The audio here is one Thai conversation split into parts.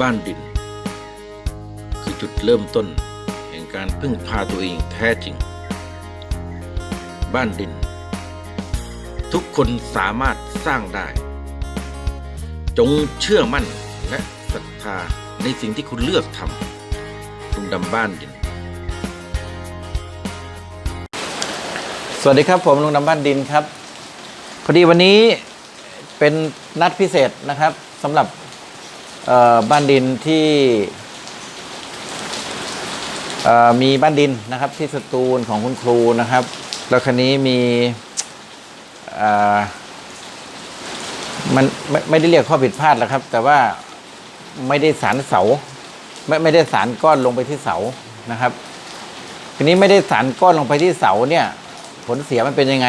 บ้านดิน คือจุดเริ่มต้นแห่งการพึ่งพาตัวเองแท้จริง บ้านดิน ทุกคนสามารถสร้างได้ จงเชื่อมั่นและศรัทธาในสิ่งที่คุณเลือกทำลุงดำบ้านดิน สวัสดีครับผมลุงดำบ้านดินครับ พอดีวันนี้เป็นนัดพิเศษนะครับสำหรับ บ้านดินที่มีบ้านดินนะครับที่สตูลของคุณครูนะครับ แล้วคันนี้มีมันไม่ไม่ได้เรียกข้อผิดพลาดแล้วครับ แต่ว่าไม่ได้สารเสา ไม่ไม่ได้สารก้อนลงไปที่เสานะครับทีนี้ไม่ได้สารก้อนลงไปที่เสาเนี่ย ผลเสียมันเป็นยังไง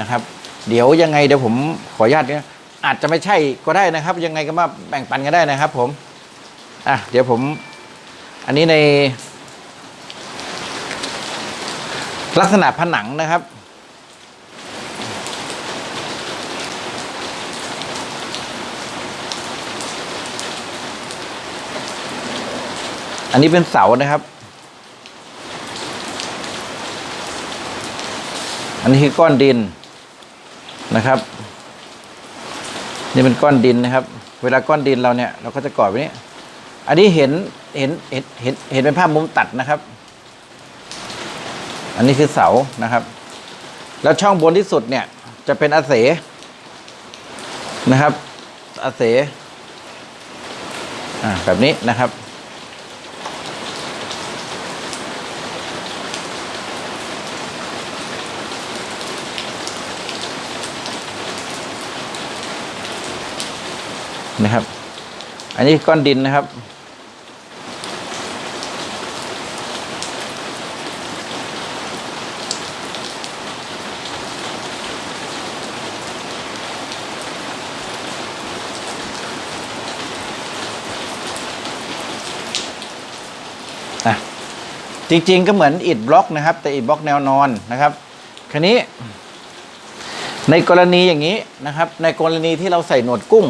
นะครับ เดี๋ยวยังไงเดี๋ยวผมขออนุญาตเนี่ย อาจจะไม่ใช่ก็ได้นะครับ ยังไงก็มาแบ่งปันกันได้นะครับ ผมอะเดี๋ยวผม อันนี้ใน ลักษณะผนังนะครับอันนี้เป็นเสานะครับ อันนี้คือก้อนดินนะครับ นี่เป็นก้อนดินนะครับ เวลาก้อนดินเราเนี่ยเราก็จะก่อไว้นี้ อันนี้เห็นเห็นเห็นเห็นเห็นเป็นภาพมุมตัดนะครับ อันนี้คือเสานะครับ แล้วช่องบนที่สุดเนี่ยจะเป็นอาเสนะครับอาเสอ่าแบบนี้นะครับ นะครับ อันนี้ก้อนดินนะครับอะจริงๆก็เหมือนอิฐบล็อกนะครับ แต่อิฐบล็อกแนวนอนนะครับครนี้ในกรณีอย่างนี้นะครับ ในกรณีที่เราใส่หนวดกุ้ง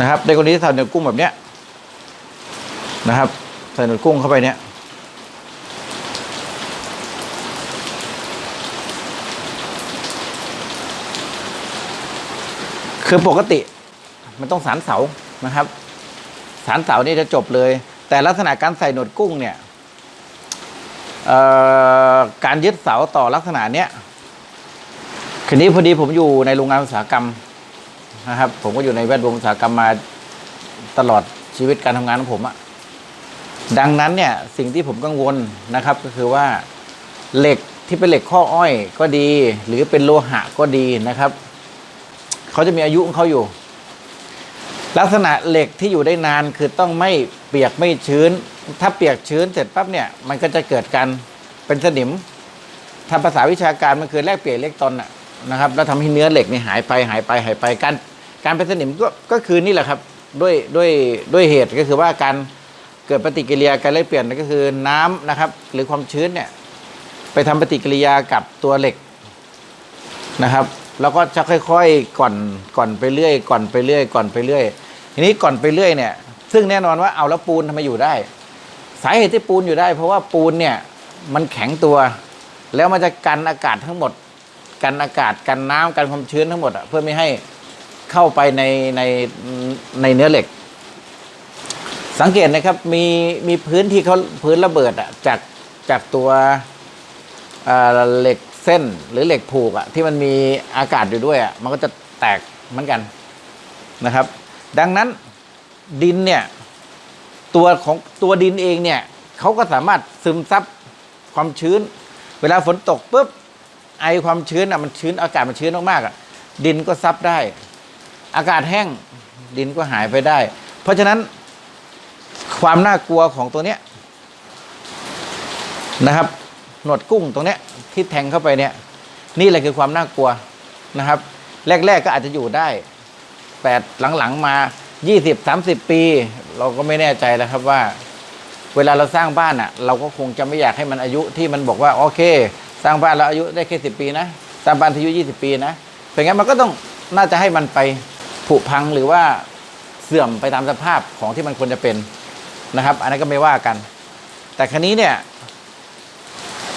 นะครับในกรณีที่ใส่หนวดกุ้งแบบเนี้ยนะครับใส่หนวดกุ้งเข้าไปเนี้ยคือปกติมันต้องสารเสานะครับ สารเสานี่จะจบเลย แต่ลักษณะการใส่หนวดกุ้งเนี่ยการยึดเสาต่อลักษณะเนี้ยคืนนี้พอดีผมอยู่ในโรงงานอุตสาหกรรม นะครับ ผมก็อยู่ในแวดวงอุตสาหกรรมมาตลอดชีวิตการทำงานของผมอะดังนั้นเนี่ยสิ่งที่ผมกังวลนะครับก็คือว่าเหล็กที่เป็นเหล็กข้ออ้อยก็ดี หรือเป็นโลหะก็ดีนะครับเขาจะมีอายุของเขาอยู่ ลักษณะเหล็กที่อยู่ได้นานคือต้องไม่เปียกไม่ชื้น ถ้าเปียกชื้นเสร็จปั๊บเนี่ยมันก็จะเกิดการเป็นสนิมทาภาษาวิชาการมันคือแลกเปลี่ยนอิเล็กตรอนอะนะครับ แล้วทำให้เนื้อเหล็กนี่หายไปหายไปหายไปการ การเป็นสนิมก็ก็คือนี่แหละครับด้วยด้วยด้วยเหตุก็คือว่าการเกิดปฏิกิริยาการแลกเปลี่ยนก็คือน้ำนะครับ หรือความชื้นเนี่ยไปทำปฏิกิริยากับตัวเหล็กนะครับ แล้วก็จะค่อยๆก่อนก่อนไปเรื่อยก่อนไปเรื่อยก่อนไปเรื่อย ทีนี้ก่อนไปเรื่อยเนี่ย ซึ่งแน่นอนว่าเอาแล้วปูนทำไมอยู่ได้ สาเหตุที่ปูนอยู่ได้ เพราะว่าปูนเนี่ยมันแข็งตัว แล้วมันจะกันอากาศทั้งหมด กันอากาศกันน้ำกันความชื้นทั้งหมดอะเพื่อไม่ให้ เข้าไปในในในเนื้อเหล็ก สังเกตนะครับมีมีพื้นที่เขาพื้นระเบิดอะจากจากตัวเอ่อเหล็กเส้นหรือเหล็กผูกอะที่มันมีอากาศอยู่ด้วยอะมันก็จะแตกเหมือนกันนะครับ ดังนั้นดินเนี่ยตัวของตัวดินเองเนี่ยเขาก็สามารถซึมซับความชื้น เวลาฝนตกปุ๊บไอความชื้นอะมันชื้นอากาศมันชื้นมากๆอะดินก็ซับได้ อากาศแห้งดินก็หายไปได้ เพราะฉะนั้นความน่ากลัวของตัวเนี้ยนะครับ หนวดกุ้งตรงเนี้ยที่แทงเข้าไปเนี่ยนี่แหละคือความน่ากลัวนะครับ แรก ๆ ก็อาจจะอยู่ได้ แต่หลัง ๆ มา 20 30 ปี เราก็ไม่แน่ใจแล้วครับว่า เวลาเราสร้างบ้านอะ เราก็คงจะไม่อยากให้มันอายุที่มันบอกว่าโอเค สร้างบ้านเราอายุได้แค่สิปีนะสร้างบ้านที่อายุยี่สิบปีนะเป็นงั้นมันก็ต้องน่าจะให้มันไป ผุพังหรือว่าเสื่อมไปตามสภาพของที่มันควรจะเป็นนะครับ อันนั้นก็ไม่ว่ากัน แต่ครั้นี้เนี่ย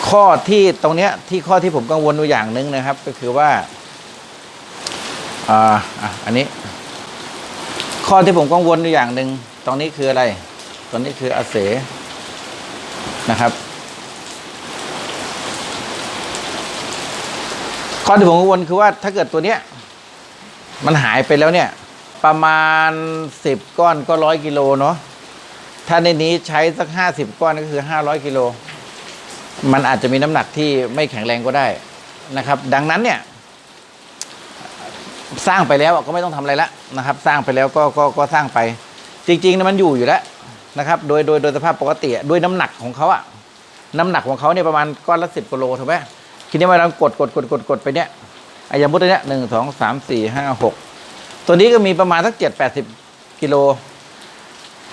ข้อที่ตรงเนี้ยที่ข้อที่ผมกังวลอยู่อย่างหนึ่งนะครับ ก็คือว่าอ่าอะอันนี้ ข้อที่ผมกังวลอยู่อย่างหนึ่งตรงนี้คืออะไรตรงนี้คืออาเสนะครับ ข้อที่ผมกังวลคือว่าถ้าเกิดตัวเนี้ย มันหายไปแล้วเนี่ย ประมาณสิบก้อนก็ร้อยกิโลเนาะถ้าในนี้ใช้สักห้าสิบก้อนก็คือห้าร้อยกิโล มันอาจจะมีน้ำหนักที่ไม่แข็งแรงก็ได้นะครับ ดังนั้นเนี่ย สร้างไปแล้วก็ไม่ต้องทำอะไรละนะครับ สร้างไปแล้วก็ก็ก็สร้างไป จริงๆนะมันอยู่อยู่แล้วนะครับ โดยโดยโดยสภาพปกติด้วยน้ำหนักของเขาอะน้ำหนักของเขาเนี่ยประมาณก้อนละสิบกิโลถูกไหมทีนี้เวลาเรากดกดกดกดกดไปเนี่ย ไอ้ยามุดตัวเนี้ยหนึ่งสองสามสี่ห้าหกตัวนี้ก็มีประมาณสักเจ็ดแปดสิบกิโล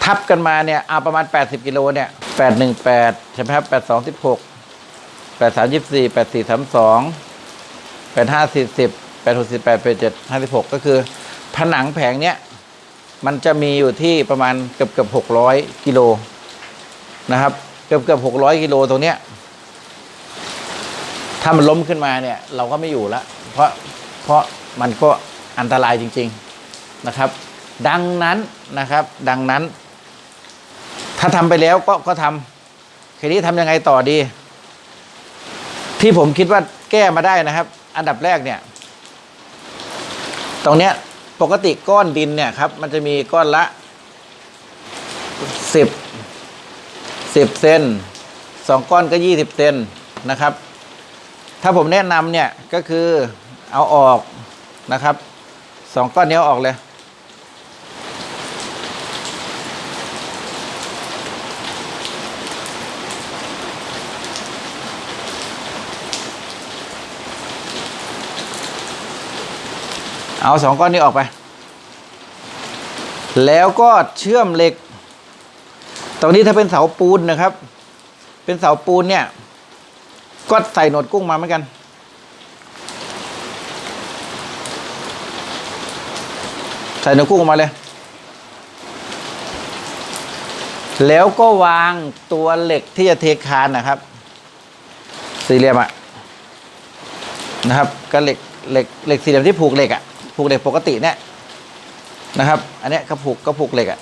ทับกันมาเนี่ยเอาประมาณแปดสิบกิโลเนี่ยแปดหนึ่งแปดใช่ไหมครับแปดสองสิบหกแปดสามยี่สี่แปดสี่สามสองแปดห้าสี่สิบแปดหกสิบแปดแปดเจ็ดห้าสิบหกก็คือ ผนังแผงเนี้ยมันจะมีอยู่ที่ประมาณเกือบเกือบหกร้อยกิโลนะครับ เกือบเกือบหกร้อยกิโลตรงเนี้ย ถ้ามันล้มขึ้นมาเนี่ยเราก็ไม่อยู่ละเพราะเพราะมันก็อันตรายจริง ๆนะครับ ดังนั้นนะครับ ดังนั้น ถ้าทำไปแล้วก็ก็ทำทีนี้ทำยังไงต่อดี ที่ผมคิดว่าแก้มาได้นะครับ อันดับแรกเนี่ย ตรงเนี้ยปกติก้อนดินเนี่ยครับ มันจะมีก้อนละสิบสิบเซนสองก้อนก็ยี่สิบเซนนะครับ ถ้าผมแนะนำเนี่ยก็คือเอาออกนะครับสองก้อนนี้ออกเลย เอาสองก้อนนี้ออกไป แล้วก็เชื่อมเหล็ก ตรงนี้ถ้าเป็นเสาปูนนะครับ เป็นเสาปูนเนี่ย ก็ใส่หนวดกุ้งมาเหมือนกัน ใส่หนวดกุ้งออกมาเลย แล้วก็วางตัวเหล็กที่จะเทคานนะครับ สี่เหลี่ยมอะนะครับก็เหล็กเหล็กเหล็กสี่เหลี่ยมที่ผูกเหล็กอะผูกเหล็กปกติเนี่ยนะครับ อันเนี้ยก็ผูกก็ผูกเหล็กอะ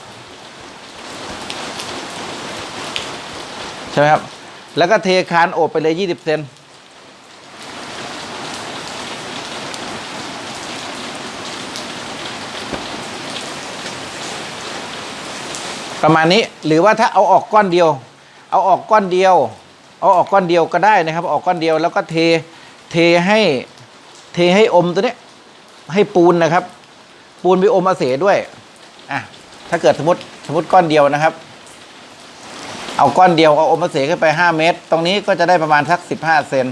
ใช่ไหมครับ แล้วก็เทคานโอบไปเลยยี่สิบเซนประมาณนี้หรือว่าถ้าเอาออกก้อนเดียว เอาออกก้อนเดียว เอาออกก้อนเดียวก็ได้นะครับ ออกก้อนเดียวแล้วก็เทเทให้เทให้อมตัวนี้ให้ปูนนะครับ ปูนไปอมอาเสด้วยอะถ้าเกิดสมมติสมมติก้อนเดียวนะครับ เอาก้อนเดียวเอาอมเสขึ้นไปห้าเมตร ตรงนี้ก็จะได้ประมาณสักสิบห้าเซน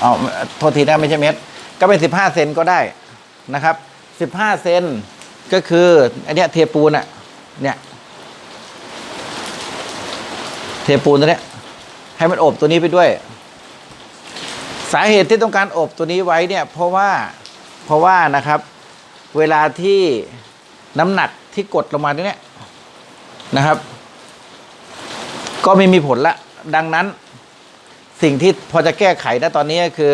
เอาโทษทีนะไม่ใช่เมตร ก็เป็นสิบห้าเซนก็ได้นะครับสิบห้าเซนก็คืออันเนี้ยเทปูนอะเนี่ยเทปูนตัวเนี้ยให้มันอบตัวนี้ไปด้วย สาเหตุที่ต้องการอบตัวนี้ไว้เนี่ยเพราะว่าเพราะว่านะครับ เวลาที่น้ำหนักที่กดลงมาตรงเนี้ยนะครับ ก็ไม่มีผลละ ดังนั้นสิ่งที่พอจะแก้ไขนะตอนนี้ก็คือ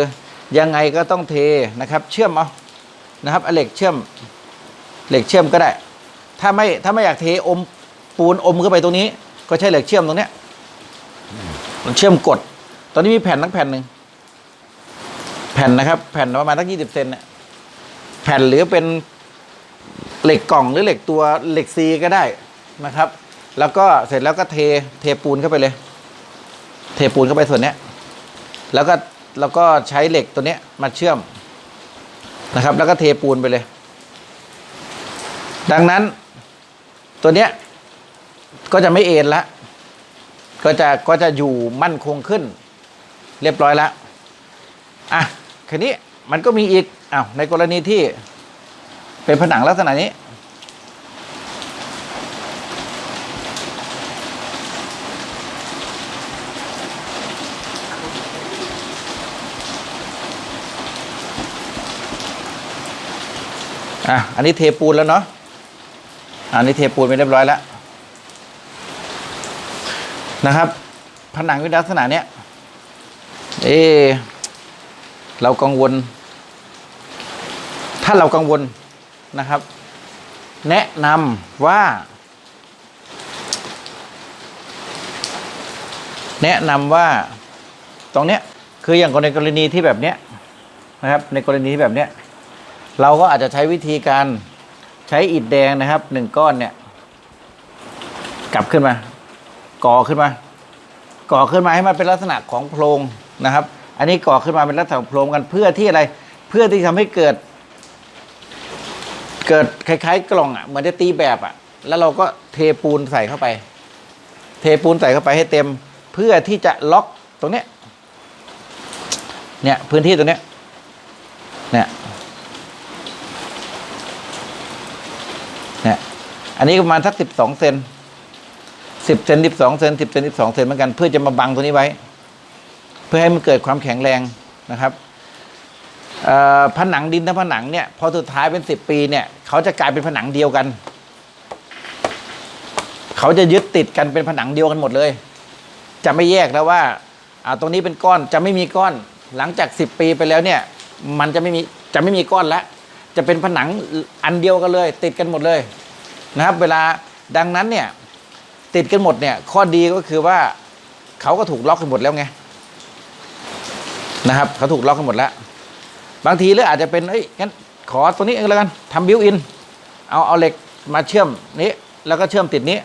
ยังไงก็ต้องเทนะครับ เชื่อมเอานะครับเหล็กเชื่อมเหล็กเชื่อมก็ได้ ถ้าไม่ถ้าไม่อยากเทอมปูนอมเข้าไปตรงนี้ ก็ใช้เหล็กเชื่อมตรงเนี้ยมันเชื่อมกด ตอนนี้มีแผ่นทั้งแผ่นหนึ่งแผ่นนะครับแผ่นประมาณสักยี่สิบเซนเนี่ยแผ่นหรือเป็นเหล็กกล่องหรือเหล็กตัวเหล็กซีก็ได้นะครับ แล้วก็เสร็จแล้วก็เทเทปูนเข้าไปเลย เทปูนเข้าไปส่วนเนี้ยแล้วก็แล้วก็ใช้เหล็กตัวเนี้ยมาเชื่อมนะครับ แล้วก็เทปูนไปเลย ดังนั้นตัวเนี้ยก็จะไม่เอ็นละ ก็จะก็จะอยู่มั่นคงขึ้น เรียบร้อยแล้วอะคันนี้มันก็มีอีกอ้าวในกรณีที่เป็นผนังลักษณะนี้ อะอันนี้เทปูนแล้วเนาะอันนี้เทปูนไปเรียบร้อยแล้วนะครับ ผนังวิลักษณะเนี้ยเอเรากังวล ถ้าเรากังวลนะครับ แนะนำว่า แนะนำว่าตรงเนี้ยคืออย่างในกรณีที่แบบเนี้ยนะครับ ในกรณีที่แบบเนี้ย เราก็อาจจะใช้วิธีการใช้อิฐแดงนะครับหนึ่งก้อนเนี่ย กลับขึ้นมา ก่อขึ้นมา ก่อขึ้นมาให้มันเป็นลักษณะของโพรงนะครับ อันนี้ก่อขึ้นมาเป็นลักษณะโพรงกันเพื่อที่อะไร เพื่อที่ทำให้เกิด เกิดคล้าย ๆ กล่องอะเหมือนจะตีแบบอะ แล้วเราก็เทปูนใส่เข้าไป เทปูนใส่เข้าไปให้เต็ม เพื่อที่จะล็อกตรงเนี้ยเนี่ยพื้นที่ตรงเนี้ยเนี่ย อันนี้ประมาณสักสิบสองเซนสิบเซนสิบสองเซนสิบเซนสิบสองเซนเหมือนกัน เพื่อจะมาบังตัวนี้ไว้ เพื่อให้มันเกิดความแข็งแรงนะครับผนังดินทั้งผนังเนี่ยพอสุดท้ายเป็นสิบปีเนี่ยเขาจะกลายเป็นผนังเดียวกัน เขาจะยึดติดกันเป็นผนังเดียวกันหมดเลย จะไม่แยกแล้วว่าตรงนี้เป็นก้อนจะไม่มีก้อน หลังจากสิบปีไปแล้วเนี่ย มันจะไม่มีจะไม่มีก้อนแล้วจะเป็นผนังอันเดียวกันเลย ติดกันหมดเลย นะครับ เวลาดังนั้นเนี่ยติดกันหมดเนี่ยข้อดีก็คือว่าเขาก็ถูกล็อกกันหมดแล้วไงนะครับเขาถูกล็อกกันหมดแล้ว บางทีเลยอาจจะเป็นเอ้ยงั้นขอตัวนี้เองแล้วกันทำบิวอินเอาเอาเหล็กมาเชื่อมนี้แล้วก็เชื่อมติดนี้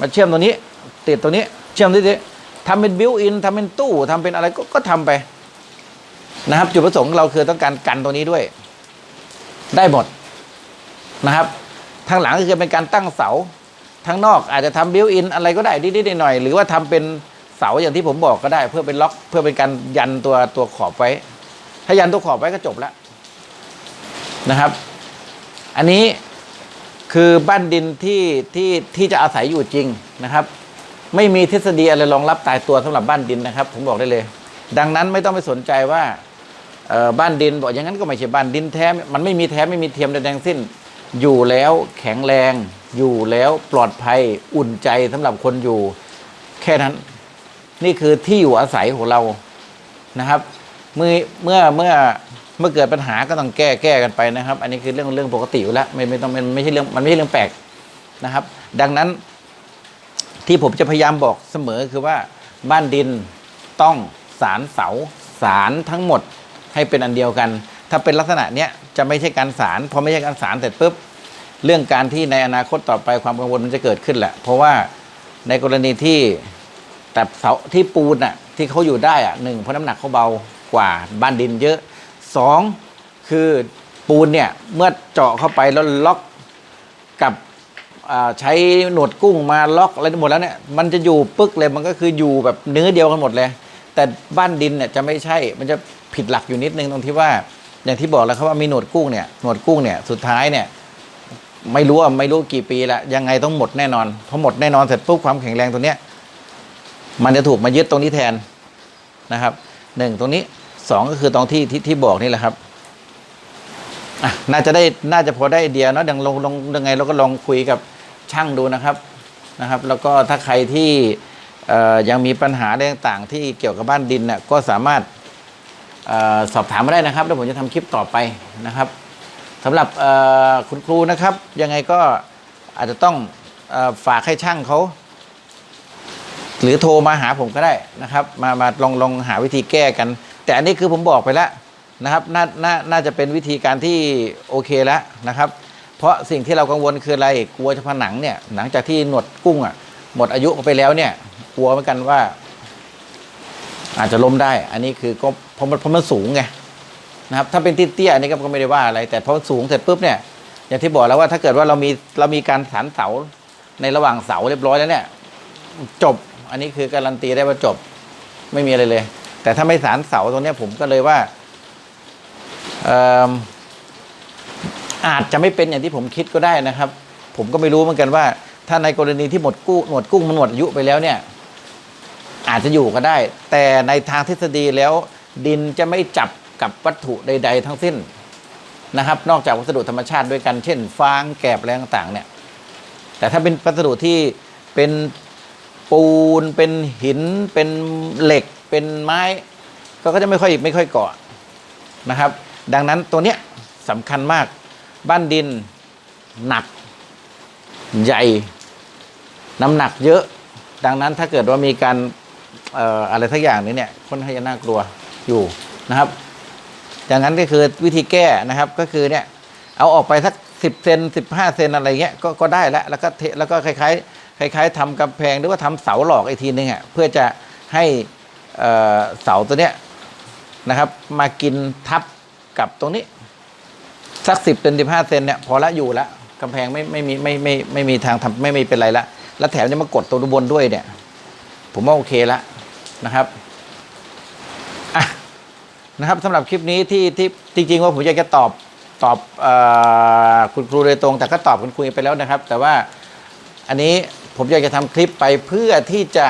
มาเชื่อมตัวนี้ ติดตัวนี้ เชื่อมที่นี้ทำเป็นบิวอินทำเป็นตู้ทำเป็นอะไรก็ก็ทำไปนะครับ จุดประสงค์เราคือต้องการกันตัวนี้ด้วย ได้หมดนะครับ ทางหลังก็คือเป็นการตั้งเสาทางนอกอาจจะทำบิวอินอะไรก็ได้นิดๆหน่อยๆหรือว่าทำเป็นเสาอย่างที่ผมบอกก็ได้ เพื่อเป็นล็อกเพื่อเป็นการยันตัวตัวขอบไว้ ถ้ายันตัวขอบไว้ก็จบแล้วนะครับ อันนี้คือบ้านดินที่ที่ที่จะอาศัยอยู่จริงนะครับ ไม่มีทฤษฎีอะไรรองรับตายตัวสำหรับบ้านดินนะครับ ผมบอกได้เลย ดังนั้นไม่ต้องไปสนใจว่าบ้านดินบอกอย่างนั้นก็ไม่ใช่บ้านดินแท้ มันไม่มีแท้ไม่มีเทียมใดๆทั้งสิ้น อยู่แล้วแข็งแรง อยู่แล้วปลอดภัยอุ่นใจสำหรับคนอยู่ แค่นั้น นี่คือที่อยู่อาศัยของเรานะครับ เมื่อเมื่อเมื่อเมื่อเกิดปัญหาก็ต้องแก้แก้กันไปนะครับ อันนี้คือเรื่องเรื่องปกติอยู่แล้วไม่ไม่ต้องมันไม่ใช่เรื่องมันไม่ใช่เรื่องแปลกนะครับ ดังนั้นที่ผมจะพยายามบอกเสมอคือว่าบ้านดินต้องสารเสาสารทั้งหมดให้เป็นอันเดียวกัน ถ้าเป็นลักษณะเนี้ยจะไม่ใช่การสารพอไม่ใช่การสารเสร็จปุ๊บเรื่องการที่ในอนาคตต่อไปความกังวลมันจะเกิดขึ้นแหละ เพราะว่าในกรณีที่แต่เสาที่ปูนอะที่เขาอยู่ได้อะหนึ่งเพราะน้ำหนักเขาเบากว่าบ้านดินเยอะสองคือปูนเนี่ยเมื่อเจาะเข้าไปแล้วล็อกกับใช้หนวดกุ้งมาล็อกอะไรหมดแล้วเนี่ยมันจะอยู่ปึ๊กเลยมันก็คืออยู่แบบเนื้อเดียวกันหมดเลย แต่บ้านดินเนี่ยจะไม่ใช่มันจะผิดหลักอยู่นิดนึงตรงที่ว่า อย่างที่บอกแล้วครับว่ามีหนวดกุ้งเนี่ยหนวดกุ้งเนี่ยสุดท้ายเนี่ยไม่รู้ว่าไม่รู้กี่ปีละยังไงต้องหมดแน่นอนพอหมดแน่นอนเสร็จปุ๊บความแข็งแรงตัวเนี้ยมันจะถูกมายึดตรงนี้แทนนะครับหนึ่งตรงนี้สองก็คือตรงที่ที่ที่บอกนี่แหละครับน่าจะได้น่าจะพอได้ไอเดียเนาะดังลงลงยังไงเราก็ลองคุยกับช่างดูนะครับนะครับ แล้วก็ถ้าใครที่ยังมีปัญหาอะไรต่างที่เกี่ยวกับบ้านดินน่ะก็สามารถ สอบถามมาได้นะครับ แล้วผมจะทำคลิปต่อไปนะครับสำหรับคุณครูนะครับ ยังไงก็อาจจะต้องอฝากให้ช่างเขาหรือโทรมาหาผมก็ได้นะครับ มามาลองลองหาวิธีแก้กัน แต่อันนี้คือผมบอกไปแล้วนะครับนาน่าน่าจะเป็นวิธีการที่โอเคแล้วนะครับ เพราะสิ่งที่เรากังวลคืออะไรกลัวจะผนังเนี่ยหลังจากที่หนวดกุ้งอะหมดอายุไปแล้วเนี่ยกลัวเหมือนกันว่า อาจจะล้มได้ อันนี้คือก็เพราะมันเพราะมันสูงไงนะครับ ถ้าเป็นเตี้ยๆอันนี้ก็ไม่ได้ว่าอะไร แต่พอสูงเสร็จปุ๊บเนี่ย อย่างที่บอกแล้วว่าถ้าเกิดว่าเรามีเรามีการสานเสาในระหว่างเสาเรียบร้อยแล้วเนี่ย จบ อันนี้คือการันตีได้ว่าจบ ไม่มีอะไรเลย แต่ถ้าไม่สารเสาตรงนี้ผมก็เลยว่าเอิ่มอาจจะไม่เป็นอย่างที่ผมคิดก็ได้นะครับ ผมก็ไม่รู้เหมือนกันว่า ถ้าในกรณีที่หมดกู้หนวดกุ้งมันหมดอายุไปแล้วเนี่ย อาจจะอยู่ก็ได้ แต่ในทางทฤษฎีแล้ว ดินจะไม่จับกับวัตถุใด ๆ ทั้งสิ้นนะครับ นอกจากวัสดุธรรมชาติด้วยกัน เช่น ฟางแกบอะไรต่างๆเนี่ยแต่ถ้าเป็นวัสดุที่เป็นปูน เป็นหิน เป็นเหล็ก เป็นไม้ ก็จะไม่ค่อยไม่ค่อยเกาะนะครับ ดังนั้นตัวเนี้ยสำคัญมากบ้านดินหนักใหญ่ น้ำหนักเยอะ ดังนั้นถ้าเกิดว่ามีการ อะไรทักอย่างนี้เนี่ยค่อนข้างจะน่ากลัวอยู่นะครับดังนั้นก็คือวิธีแก้นะครับก็คือเนี่ยเอาออกไปสักสิบเซนสิบห้าเซนอะไรเงี้ยก็ก็ได้แล้วแล้วก็เทแล้วก็คล้ายๆคล้าย ๆทำกำแพงหรือว่าทำเสาหลอกอีกทีนึงอะเพื่อจะให้เสาตัวเนี้ยนะครับ มากินทับกับตรงนี้ สักสิบเซนสิบห้าเซนเนี่ยพอละอยู่ละกำแพงไม่ไม่มีไม่ไม่ไม่มีทางทำไม่ไม่เป็นไรละแล้วแถมจะมากดตรงบนด้วยเนี่ย ผมว่าโอเคละ นะครับอะนะครับสำหรับคลิปนี้ที่ที่จริง ๆ ว่าผมอยากจะตอบตอบอคุณครูโดยตรง แต่ก็ตอบคุณครูไปแล้วนะครับ แต่ว่าอันนี้ผมอยากจะทำคลิปไปเพื่อที่จะ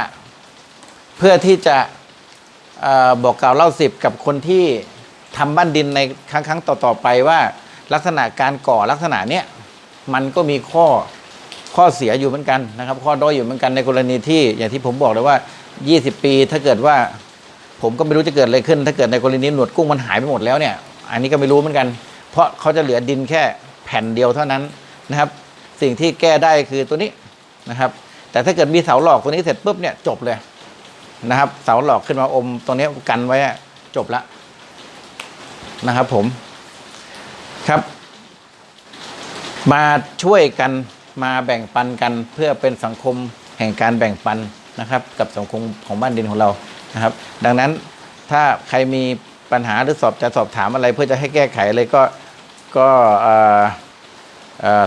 เพื่อที่จะอบอกกล่าวเล่าสิบกับคนที่ทำบ้านดินในครั้งครั้งต่อๆไปว่า ลักษณะการก่อลักษณะเนี้ยมันก็มีข้อข้อเสียอยู่เหมือนกันนะครับ ข้อด้อยอยู่เหมือนกันในกรณีที่อย่างที่ผมบอกเลยว่า 20 ปี ถ้าเกิดว่า ผมก็ไม่รู้จะเกิดอะไรขึ้น ถ้าเกิดในกรณีหนวดกุ้งมันหายไปหมดแล้วเนี่ย อันนี้ก็ไม่รู้เหมือนกัน เพราะเขาจะเหลือดินแค่แผ่นเดียวเท่านั้นนะครับ สิ่งที่แก้ได้คือตัวนี้นะครับ แต่ถ้าเกิดมีเสาหลอกตัวนี้เสร็จปุ๊บเนี่ยจบเลยนะครับ เสาหลอกขึ้นมาอมตรงนี้กันไว้จบละนะครับผมครับ มาช่วยกันมาแบ่งปันกันเพื่อเป็นสังคมแห่งการแบ่งปัน นะครับ กับสังคมของบ้านดินของเรานะครับ ดังนั้นถ้าใครมีปัญหาหรือสอบจะสอบถามอะไร เพื่อจะให้แก้ไขอะไรก็ก็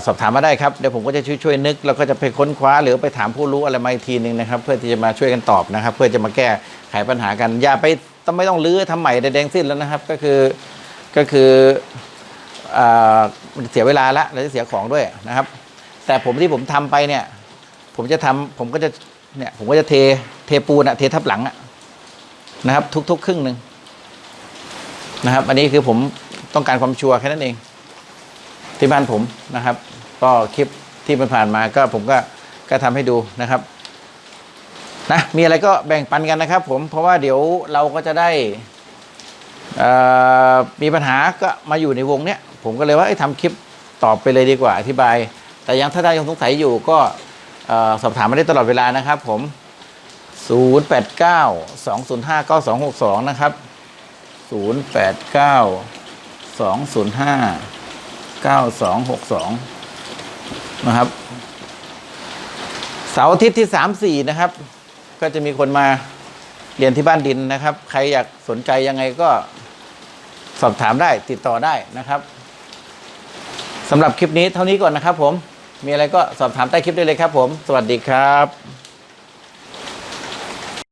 สอบถามมาได้ครับเดี๋ยวผมก็จะช่วยช่วยนึกแล้วก็จะไปค้นคว้าหรือไปถามผู้รู้อะไรมาอีกทีหนึ่งนะครับ เพื่อที่จะมาช่วยกันตอบนะครับ เพื่อจะมาแก้ไขปัญหากัน อย่าไปต้องไม่ต้องรื้อทำใหม่ใดๆสิ้นแล้วนะครับ ก็คือก็คือเอ่อมันเสียเวลาละแล้วจะเสียของด้วยนะครับ แต่ผมที่ผมทำไปเนี่ย ผมจะทำผมก็จะ เนี่ยผมก็จะเทเทปูนอะเททับหลังอะนะครับ ทุกๆ ครึ่งหนึ่งนะครับ อันนี้คือผมต้องการความชัวร์แค่นั้นเอง ที่บ้านผมนะครับ ก็คลิปที่มันผ่านมาก็ผมก็ก็ทำให้ดูนะครับนะมีอะไรก็แบ่งปันกันนะครับ ผมเพราะว่าเดี๋ยวเราก็จะได้มีปัญหาก็มาอยู่ในวงเนี้ยผมก็เลยว่าเอ้ทำคลิปตอบไปเลยดีกว่าอธิบาย แต่ยังถ้าได้ยังสงสัยอยู่ก็ สอบถามมาได้ตลอดเวลานะครับผม 089 205 9262 นะครับ 089 205 9262 นะครับ เสาร์อาทิตย์ที่ 3 4 นะครับ ก็จะมีคนมาเรียนที่บ้านดินนะครับ ใครอยากสนใจยังไงก็สอบถามได้ติดต่อได้นะครับสำหรับคลิปนี้เท่านี้ก่อนนะครับผม มีอะไรก็สอบถามใต้คลิปได้เลยครับผม สวัสดีครับ